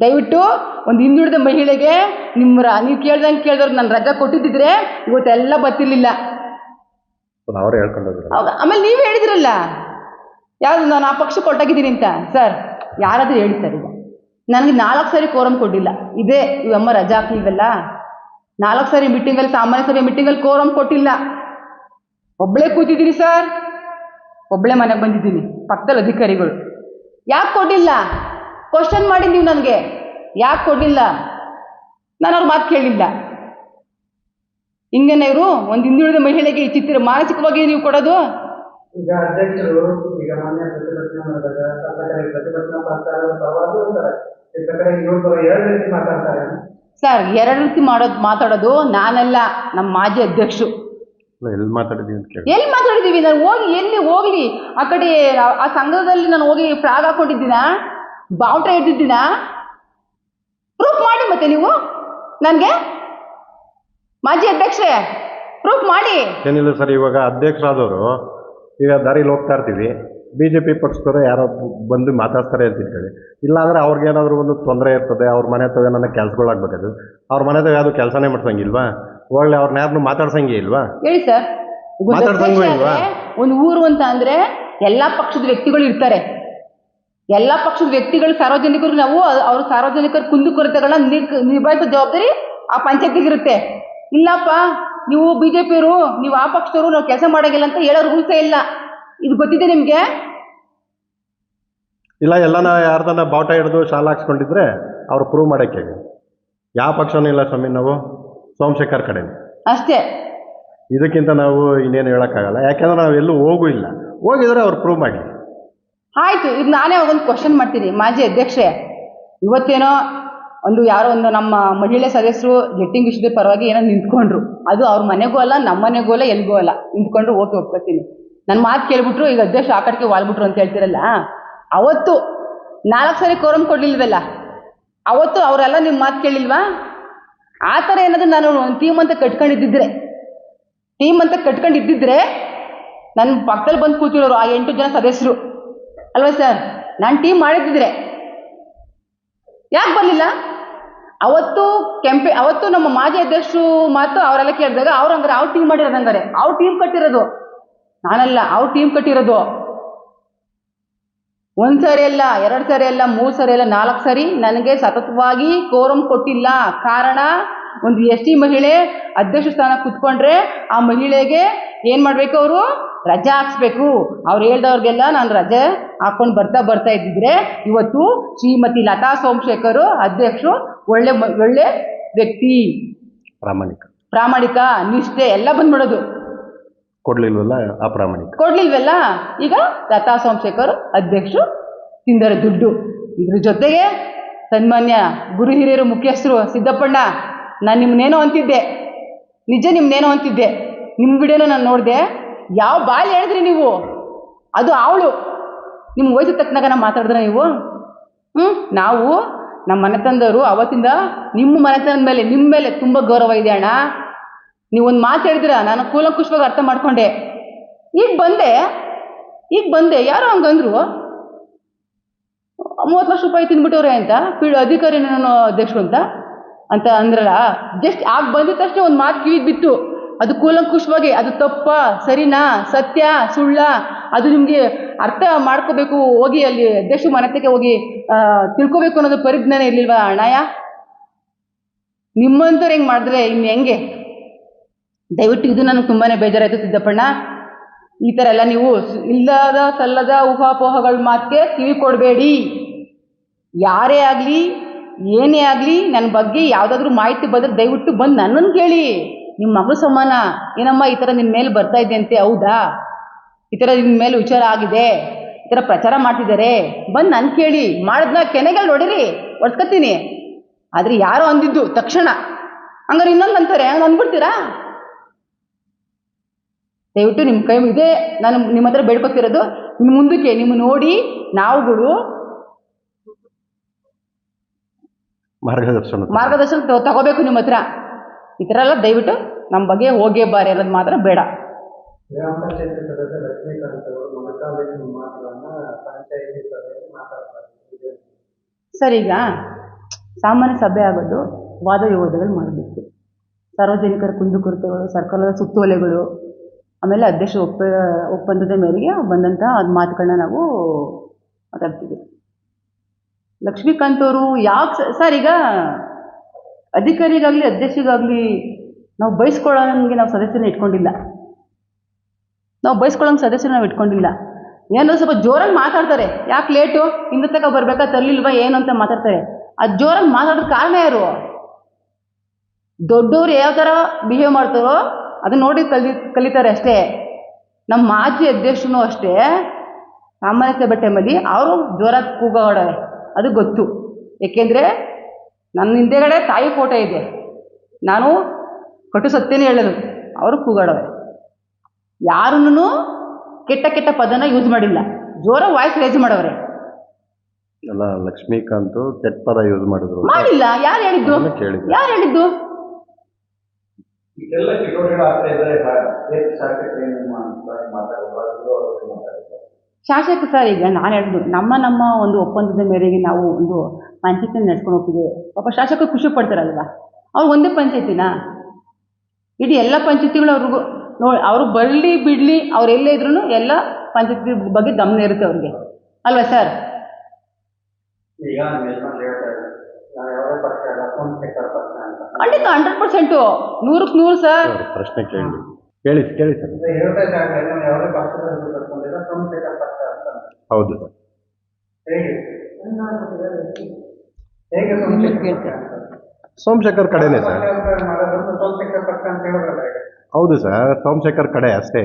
ದಯವಿಟ್ಟು ಒಂದು ಹಿಂದುಳಿದ ಮಹಿಳೆಗೆ ನಿಮ್ಮ ರ- ನೀವು ಕೇಳ್ದಂಗೆ ಕೇಳ್ದವ್ರು ನಾನು ರಜಾ ಕೊಟ್ಟಿದ್ದಿದ್ರೆ ಇವತ್ತೆಲ್ಲ ಬರ್ತಿರ್ಲಿಲ್ಲ. ಅವ್ರು ಹೇಳ್ಕೊಂಡು ಹೋದ್ರು. ಅವಾಗ ಆಮೇಲೆ ನೀವು ಹೇಳಿದ್ರಲ್ಲ. ಯಾವುದು ನಾನು ಆ ಪಕ್ಷ ಕೊಟ್ಟಾಗಿದ್ದೀನಿ ಅಂತ. ಸರ್ ಯಾರಾದರೂ ಹೇಳಿ ಸರ್ ಈಗ. ನನಗೆ ನಾಲ್ಕು ಸಾರಿ ಕೋರಮ್ ಕೊಟ್ಟಿಲ್ಲ ಇದೇ ಇವಮ್ಮ ರಜಾ ಹಾಕ್ಲಿಲ್ವಲ್ಲ ನಾಲ್ಕು ಸಾರಿ ಮೀಟಿಂಗಲ್ಲಿ ಸಾಮಾನ್ಯ ಸಭೆ ಮೀಟಿಂಗಲ್ಲಿ ಕೋರಮ್ ಕೊಟ್ಟಿಲ್ಲ. ಒಬ್ಬಳೇ ಕೂತಿದ್ದೀನಿ ಸರ್. ಒಬ್ಬಳೇ ಮನೆಗೆ ಬಂದಿದ್ದೀನಿ. ಪಕ್ಕದಲ್ಲಿ ಅಧಿಕಾರಿಗಳು. ಯಾಕೆ ಕೊಟ್ಟಿಲ್ಲ ಕ್ವಶನ್ ಮಾಡಿ ನೀವು ನನಗೆ. ಯಾಕೆ ಕೊಡಲಿಲ್ಲ? ನಾನು ಅವ್ರ ಮಾತು ಕೇಳಲಿಲ್ಲ ಹಿಂಗೇನೆ ಇವರು? ಒಂದು ಹಿಂದುಳಿದ ಮಹಿಳೆಗೆ ಈ ಚಿತ್ರ ಮಾನಸಿಕವಾಗಿ ನೀವು ಕೊಡೋದು? ಈಗ ಅಧ್ಯಕ್ಷರು ಈಗ ಮಾನ್ಯ ಪ್ರತಿಭಟನಾ ಮಾಡಿದಾಗ ಸ್ವಲ್ಪ ಕಡೆ ಪ್ರತಿಭಟನಾ ಮಾಡ್ತಾರೆ ಪರವಾಗಿ ಇರ್ತಾರೆ. ಇತ್ತ ಕಡೆ ಇನ್ನೊಬ್ಬರು ಎರಡು ರೀತಿ ಮಾತಾಡ್ತಾರೆ. ಸರ್ ಎರಡು ರೀತಿ ಮಾಡೋದು ಮಾತಾಡೋದು ನಾನಲ್ಲ ನಮ್ಮ ಮಾಜಿ ಅಧ್ಯಕ್ಷರು. ಎಲ್ಲಿ ಮಾತಾಡಿದೀವಿ ಅಂತ ಕೇಳಿ. ಎಲ್ಲಿ ಮಾತಾಡಿದ್ದೀವಿ? ನಾನು ಹೋಗಿ ಎಲ್ಲಿ ಹೋಗ್ಲಿ? ಆ ಕಡೆ ಆ- ಆ ಸಂಘದಲ್ಲಿ ನಾನು ಹೋಗಿ ಫ್ರಾಗ್ ಹಾಕೊಂಡಿದ್ದೀನ? ಬಾವುಟ ಇದ್ದಿದ್ದೀನ ಪ್ರೂಫ್ ಮಾಡಿ ಮತ್ತೆ ನೀವು? ನನಗೆ? ಮಾಜಿ ಅಧ್ಯಕ್ಷೆ ಪ್ರೂಫ್ ಮಾಡಿ. ಏನಿಲ್ಲ ಸರ್ ಇವಾಗ ಅಧ್ಯಕ್ಷರಾದವರು ಈಗ ದಾರಿಲಿ ಹೋಗ್ತಾ ಇರ್ತೀವಿ. ಬಿ ಜೆ ಪಿ ಪಕ್ಷದವರು ಯಾರೋ ಬಂದು ಮಾತಾಡ್ತಾರೆ ಅಂತ ಇಲ್ಲಾಂದ್ರೆ ಇಲ್ಲಾಂದ್ರೆ ಏನಾದ್ರು ಒಂದು ತೊಂದರೆ ಇರ್ತದೆ ಅವ್ರ ಮನೆ ಹತ್ರ ಏನಾರ ಕೆಲ್ಸಗಳಾಗ್ಬೇಕದು ಅವ್ರ ಮನೆ ಹತ್ರ ಯಾವುದು ಕೆಲಸನೇ ಮಾಡ್ಸಂಗಿಲ್ವಾ ಒಳ್ಳೆ ಅವ್ರನ್ನ ಯಾರನ್ನೂ ಮಾತಾಡ್ಸಂಗೆ ಇಲ್ವಾ? ಹೇಳಿ ಸರ್. ಮಾತಾಡ್ಸಂಗೂ ಇಲ್ವಾ? ಒಂದು ಊರು ಅಂತ ಅಂದ್ರೆ ಎಲ್ಲಾ ಪಕ್ಷದ ವ್ಯಕ್ತಿಗಳು ಇರ್ತಾರೆ. ಎಲ್ಲಾ ಪಕ್ಷದ ವ್ಯಕ್ತಿಗಳು ಸಾರ್ವಜನಿಕರು ನಾವು ಅವರು ಸಾರ್ವಜನಿಕರ ಕುಂದುಕೊರತೆಗಳನ್ನ ನಿಭಾಯಿಸೋ ಜವಾಬ್ದಾರಿ ಆ ಪಂಚಾಯತಿಗಿರುತ್ತೆ ಇಲ್ಲಪ್ಪ ನೀವು ಬಿಜೆಪಿಯವರು ನೀವು ಆ ಪಕ್ಷದವರು ನಾವು ಕೆಲಸ ಮಾಡೋಂಗಿಲ್ಲ ಅಂತ ಹೇಳೋ ರೂಲ್ಸೇ ಇಲ್ಲ. ಇದು ಗೊತ್ತಿದೆ ನಿಮಗೆ? ಇಲ್ಲ ಎಲ್ಲನ ಯಾರ್ದನ್ನ ಬಾವುಟ ಹಿಡಿದು ಶಾಲ ಹಾಕ್ಸ್ಕೊಂಡಿದ್ರೆ ಅವ್ರು ಪ್ರೂವ್ ಮಾಡೋಕ್ಕೆ ಯಾವ ಪಕ್ಷನೂ ಇಲ್ಲ ಸ್ವಾಮಿ ನಾವು ಸೋಮಶೇಖರ್ ಕಡೆ ಅಷ್ಟೇ. ಇದಕ್ಕಿಂತ ನಾವು ಇನ್ನೇನು ಹೇಳೋಕ್ಕಾಗಲ್ಲ. ಯಾಕೆಂದ್ರೆ ನಾವು ಎಲ್ಲೂ ಹೋಗೂ ಇಲ್ಲ. ಹೋಗಿದ್ರೆ ಅವ್ರು ಪ್ರೂವ್ ಮಾಡಿ ಆಯ್ತು ಈಗ ನಾನೇ ಒಂದು ಕ್ವಶನ್ ಮಾಡ್ತೀನಿ. ಮಾಜಿ ಅಧ್ಯಕ್ಷೆ, ಇವತ್ತೇನೋ ಒಂದು ಯಾರೋ ಒಂದು ನಮ್ಮ ಮಹಿಳೆ ಸದಸ್ಯರು ಗೆಟ್ಟಿಂಗ್ ವಿಷಯದ ಪರವಾಗಿ ಏನೋ ನಿಂತ್ಕೊಂಡ್ರು. ಅದು ಅವ್ರ ಮನೆಗೂ ಅಲ್ಲ ನಮ್ಮ ಮನೆಗೂ ಅಲ್ಲ, ಎಲ್ಗೂ ಅಲ್ಲ. ನಿಂತ್ಕೊಂಡ್ರು, ಓಕೆ, ಒಪ್ಕೊತೀನಿ. ನನ್ನ ಮಾತು ಕೇಳ್ಬಿಟ್ರು, ಈಗ ಅಧ್ಯಕ್ಷ ಆ ಕಡೆಗೆ ವಾಲ್ಬಿಟ್ರು ಅಂತ ಹೇಳ್ತಿರಲ್ಲ. ಅವತ್ತು ನಾಲ್ಕು ಸಾರಿ ಕೋರಂ ಕೊಡ್ಲಿಲ್ವಲ್ಲ ಅವತ್ತು ಅವರೆಲ್ಲ ನಿಮ್ಮ ಮಾತು ಕೇಳಿಲ್ವಾ? ಆ ಥರ ಏನಾದರೂ ನಾನು ಟೀಮ್ ಅಂತ ಕಟ್ಕೊಂಡಿದ್ದಿದ್ರೆ ಟೀಮ್ ಅಂತ ಕಟ್ಕೊಂಡಿದ್ದಿದ್ರೆ ನನ್ನ ಪಕ್ಕದಲ್ಲಿ ಬಂದು ಕೂತಿರೋರು ಆ ಎಂಟು ಜನ ಸದಸ್ಯರು ಅಲ್ವಾ ಸರ್? ನಾನು ಟೀಮ್ ಮಾಡಿದ್ದಿದ್ರೆ. ಯಾಕೆ ಬರಲಿಲ್ಲ? ಅವತ್ತು ಕೆಂಪೆ, ಅವತ್ತು ನಮ್ಮ ಮಾಜಿ ಅಧ್ಯಕ್ಷರು ಮಾತು ಅವರೆಲ್ಲ ಕೇಳಿದಾಗ ಅವ್ರು ಹಂಗಾರೆ ಅವ್ರು ಟೀಮ್ ಮಾಡಿರೋದು ಹಂಗಾರೆ. ಅವ್ರು ಟೀಮ್ ಕಟ್ಟಿರೋದು. ನಾನಲ್ಲ ಅವ್ರು ಟೀಮ್ ಕಟ್ಟಿರೋದು. ಒಂದು ಸರಿ ಅಲ್ಲ, ಎರಡು ಸರಿ ಅಲ್ಲ, ಮೂರು ಸರಿ ಅಲ್ಲ, ನಾಲ್ಕು ಸರಿ ನನಗೆ ಸತತವಾಗಿ ಕೋರಂ ಕೊಟ್ಟಿಲ್ಲ. ಕಾರಣ ಒಂದು ಎಸ್ ಟಿ ಮಹಿಳೆ ಅಧ್ಯಕ್ಷ ಸ್ಥಾನ ಕುತ್ಕೊಂಡ್ರೆ ಆ ಮಹಿಳೆಗೆ ಏನು ಮಾಡಬೇಕು ಅವರು? ರಜೆ ಹಾಕ್ಸ್ಬೇಕು. ಅವ್ರು ಹೇಳ್ದವ್ರಿಗೆಲ್ಲ ನಾನು ರಜೆ ಹಾಕ್ಕೊಂಡು ಬರ್ತಾ ಬರ್ತಾ ಇದ್ದಿದ್ರೆ ಇವತ್ತು ಶ್ರೀಮತಿ ಲತಾ ಸೋಮಶೇಖರ್ ಅಧ್ಯಕ್ಷರು ಒಳ್ಳೆ ಒಳ್ಳೆ ವ್ಯಕ್ತಿ. ಪ್ರಾಮಾಣಿಕ. ಪ್ರಾಮಾಣಿಕ ನಿಷ್ಠೆ ಎಲ್ಲ ಬಂದ್ಬಿಡೋದು. ಕೊಡ್ಲಿಲ್ವಲ್ಲ ಅಪ್ರಾಮಾಣಿಕ. ಕೊಡ್ಲಿಲ್ವಲ್ಲ? ಈಗ ಲತಾ ಸೋಮಶೇಖರ್ ಅಧ್ಯಕ್ಷರು ತಿಂದರೆ ದುಡ್ಡು. ಇದ್ರ ಜೊತೆಗೆ ಸನ್ಮಾನ್ಯ ಗುರು ಹಿರಿಯರು ಮುಖ್ಯಸ್ಥರು ಸಿದ್ದಪ್ಪಣ್ಣ ನಾನು ನಿಮ್ಮನ್ನೇನೋ ಅಂತಿದ್ದೆ. ನಿಜ ನಿಮ್ಮನ್ನೇನೋ ಅಂತಿದ್ದೆ. ನಿಮ್ಮ ವಿಡಿಯೋನ ನಾನು ನೋಡಿದೆ. ಯಾವ ಬಾಯಿ ಹೇಳಿದ್ರಿ ನೀವು? ಅದು ಅವಳು ನಿಮ್ಮ ವಯಸ್ಸು ತಕ್ಕನಾಗ ನಾನು ಮಾತಾಡಿದ್ರೆ ನೀವು? ಹ್ಞೂ ನಾವು ನಮ್ಮ ಮನೆತನದವರು ಅವತ್ತಿಂದ ನಿಮ್ಮ ಮನೆತನದ ಮೇಲೆ ನಿಮ್ಮ ಮೇಲೆ ತುಂಬ ಗೌರವ ಇದೆ ಅಣ್ಣ. ನೀವು ಒಂದು ಮಾತು ಹೇಳಿದ್ರ? ನಾನು ಕೂಲಂಕುಷವಾಗಿ ಅರ್ಥ ಮಾಡ್ಕೊಂಡೆ. ಈಗ ಬಂದೆ. ಈಗ ಬಂದೆ. ಯಾರೋ ಹಂಗಂದ್ರು. ಮೂವತ್ತು ಲಕ್ಷ ರೂಪಾಯಿ ತಿಂದ್ಬಿಟ್ಟವ್ರೆ ಅಂತ ಪಿ ಅಧಿಕಾರಿ ಅಧ್ಯಕ್ಷರು ಅಂತ. ಅಂತ ಅಂದ್ರಲ್ಲ ಜಸ್ಟ್ ಆಗ ಬಂದಿದ ತಕ್ಷಣ ಒಂದು ಮಾತು ಕಿವಿಗೆ ಬಿತ್ತು. ಅದು ಕೂಲಂಕುಷವಾಗಿ, ಅದು ತಪ್ಪ, ಸರಿನಾ, ಸತ್ಯ, ಸುಳ್ಳ, ಅದು ನಿಮಗೆ ಅರ್ಥ ಮಾಡ್ಕೋಬೇಕು, ಹೋಗಿ ಅಲ್ಲಿ ಅಧ್ಯಕ್ಷ ಮನತೆಗೆ ಹೋಗಿ ತಿಳ್ಕೋಬೇಕು ಅನ್ನೋದು ಪರಿಜ್ಞಾನ ಇರಲಿಲ್ವಾ ಅಣ್ಣಯ್ಯ? ನಿಮ್ಮಂಥವ್ರು ಹೆಂಗೆ ಮಾಡಿದ್ರೆ ಇನ್ನು ಹೆಂಗೆ? ದಯವಿಟ್ಟು ಇದು ನನಗೆ ತುಂಬಾ ಬೇಜಾರಾಯಿತು ಸಿದ್ದಪ್ಪಣ್ಣ. ಈ ಥರ ಎಲ್ಲ ನೀವು ಇಲ್ಲದ ಸಲ್ಲದ ಊಹಾಪೋಹಗಳ ಮಾತಿಗೆ ಕಿವಿ ಕೊಡಬೇಡಿ ಯಾರೇ ಆಗಲಿ ಏನೇ ಆಗಲಿ ನನ್ನ ಬಗ್ಗೆ ಯಾವುದಾದ್ರೂ ಮಾಹಿತಿ ಬಂದರೆ ದಯವಿಟ್ಟು ಬಂದು ನನ್ನನ್ನು ಕೇಳಿ. ನಿಮ್ಮ ಮಗಳು ಸಮಾನ. ಏನಮ್ಮ ಈ ಥರ ನಿನ್ನ ಮೇಲೆ ಬರ್ತಾ ಇದೆ ಅಂತೆ? ಹೌದಾ? ಈ ಥರ ನಿಮ್ಮ ಮೇಲೆ ವಿಚಾರ ಆಗಿದೆ. ಈ ಥರ ಪ್ರಚಾರ ಮಾಡ್ತಿದ್ದಾರೆ. ಬಂದು ನನ್ನ ಕೇಳಿ. ಮಾಡಿದ್ನ ಕೆನೆಗಳು ನೋಡಿರಿ. ಒಡ್ಸ್ಕೊತೀನಿ ಆದರೆ ಯಾರೋ ಅಂದಿದ್ದು ತಕ್ಷಣ. ಹಂಗಾರೆ ಇನ್ನೊಂದು ಅಂತಾರೆ. ಹಂಗೆ ಅಂದ್ಬಿಡ್ತೀರಾ? ದಯವಿಟ್ಟು ನಿಮ್ಮ ಕೈ ಇದೆ. ನಾನು ನಿಮ್ಮ ಹತ್ರ ಬೇಡ್ಕೊತಿರೋದು. ಇನ್ನು ಮುಂದಕ್ಕೆ ನಿಮ್ಮ ನೋಡಿ ನಾವುಗಳು ಮಾರ್ಗದರ್ಶನ ಮಾರ್ಗದರ್ಶನ ತಗೋ- ತಗೋಬೇಕು ನಿಮ್ಮ ಹತ್ರ. ಈ ಥರ ಎಲ್ಲ ದಯವಿಟ್ಟು ನಮ್ಮ ಬಗ್ಗೆ ಹೋಗೇ ಬಾರಿ ಅನ್ನೋದು ಮಾತ್ರ ಬೇಡ. ಗ್ರಾಮ ಪಂಚಾಯತಿ ಸದಸ್ಯ ಲಕ್ಷ್ಮೀಕಾಂತ್ ಅವರು ಮೊಣಕಾಲಿನ ಮಾತುಗಳನ್ನ ಪಂಚಾಯತಿ ಸಭೆಯಲ್ಲಿ ಮಾತಾಡ್ತಾರೆ. ಸರ್ ಈಗ ಸಾಮಾನ್ಯ ಸಭೆ ಆಗೋದು ವಾದ ವಿವಾದಗಳು ಮಾಡಬೇಕು. ಸಾರ್ವಜನಿಕರ ಕುಂದುಕೊರತೆಗಳು ಸರ್ಕಾರದ ಸುತ್ತೋಲೆಗಳು ಆಮೇಲೆ ಅಧ್ಯಕ್ಷ ಒಪ್ಪ ಒಪ್ಪಂದದ ಮೇರೆಗೆ ಬಂದಂತಹ ಅದು ಮಾತುಗಳನ್ನ ನಾವು ಮಾತಾಡ್ತೀವಿ. ಲಕ್ಷ್ಮೀಕಾಂತ್ ಅವರು ಯಾಕೆ ಸರ್ ಈಗ ಅಧಿಕಾರಿಗಾಗಲಿ, ಅಧ್ಯಕ್ಷರಿಗಾಗಲಿ ನಾವು ಬಯಸ್ಕೊಳ್ಳೋಂಗೆ ನಾವು ಸದಸ್ಯನ ಇಟ್ಕೊಂಡಿಲ್ಲ. ನಾವು ಬಯಸ್ಕೊಳ್ಳೋಂಗೆ ಸದಸ್ಯನ ನಾವು ಇಟ್ಕೊಂಡಿಲ್ಲ. ಏನೋ ಸ್ವಲ್ಪ ಜೋರಾಗಿ ಮಾತಾಡ್ತಾರೆ. ಯಾಕೆ ಲೇಟು? ಇಂದ ತನಕ ಬರ್ಬೇಕಾ? ತರಲಿಲ್ವಾ? ಏನು ಅಂತ ಮಾತಾಡ್ತಾರೆ. ಅದು ಜೋರಾಗಿ ಮಾತಾಡೋದು ಕಾರಣ ಯಾರು? ದೊಡ್ಡವ್ರು ಯಾವ ಥರ ಬಿಹೇವ್ ಮಾಡ್ತಾರೋ ಅದನ್ನ ನೋಡಿ ಕಲಿ, ಕಲಿತಾರೆ ಅಷ್ಟೇ. ನಮ್ಮ ಮಾಜಿ ಅಧ್ಯಕ್ಷನೂ ಅಷ್ಟೇ. ಸಾಮಾನ್ಯ ಸಭೆ ಟೈಮಲ್ಲಿ ಅವರು ಜೋರಾಗಿ ಕೂಗಾಡೋರೆ. ಅದು ಗೊತ್ತು. ಏಕೆಂದರೆ ನನ್ನ ಹಿಂದೆಗಡೆ ತಾಯಿ ಫೋಟೋ ಇದೆ. ನಾನು ಕಟು ಸತ್ಯನೇ ಹೇಳೋದು. ಅವರು ಕೂಗಾಡೋರೆ. ಯಾರನ್ನೂ ಕೆಟ್ಟ ಕೆಟ್ಟ ಪದನ ಯೂಸ್ ಮಾಡಿಲ್ಲ. ಜೋರ ವಾಯ್ಸ್ ರೇಸ್ ಮಾಡವ್ರೆ ಅಲ್ಲ ಲಕ್ಷ್ಮೀಕಾಂತ್ ಕೆಟ್ಟ ಪದ ಯೂಸ್ ಮಾಡಿದ್ರು. ಮಾಡಿಲ್ಲ. ಯಾರು ಹೇಳಿದ್ದು. ಯಾರು ಹೇಳಿದ್ದು? ಇದೆಲ್ಲ ಶಾಸಕ ಸರ್ ಈಗ ನಾನು ಹೇಳಿದ್ದು ನಮ್ಮ ನಮ್ಮ ಒಂದು ಒಪ್ಪಂದದ ಮೇರೆಗೆ ನಾವು ಒಂದು ಪಂಚಾಯತಿನ ನಡ್ಸ್ಕೊಂಡು ಹೋಗ್ತಿದ್ದೇವೆ ಪಾಪ ಶಾಸಕರು ಖುಷಿ ಪಡ್ತಾರಲ್ವ? ಅವ್ರು ಒಂದೇ ಪಂಚಾಯ್ತಿನಾ? ಇಡೀ ಎಲ್ಲ ಪಂಚಾಯತಿಗಳು ಅವ್ರಿಗೂ ನೋಡಿ ಅವರು ಬರಲಿ ಬಿಡಲಿ ಅವ್ರು ಎಲ್ಲೇ ಇದ್ರೂ ಎಲ್ಲ ಪಂಚಾಯತಿ ಬಗ್ಗೆ ಗಮನ ಇರುತ್ತೆ ಅವ್ರಿಗೆ. ಅಲ್ವಾ ಸರ್? ಖಂಡಿತ ಹಂಡ್ರೆಡ್ ಪರ್ಸೆಂಟು. ನೂರಕ್ಕೆ ನೂರು ಸರ್ ಪ್ರಶ್ನೆ ಕೇಳಿ. ಕೇಳಿ ಕೇಳಿ ಸರ್. ಹೌದು ಸರ್. ಹೇಗೆ? ಹೇಗೆ ಸೋಮಶೇಖರ್ ಕಡೆನೆ ಸೋಮಶೇಖರ್ ಕಡೆನೇ ಸರ್. ಮಾಡೋದ್ರಿಂದ ಸೋಮಶೇಖರ್ ಪಕ್ಷ ಅಂತ ಹೇಳಿದ್ರಲ್ಲ ಈಗ. ಹೌದು ಸರ್ ಸೋಮಶೇಖರ್ ಕಡೆ ಅಷ್ಟೇ.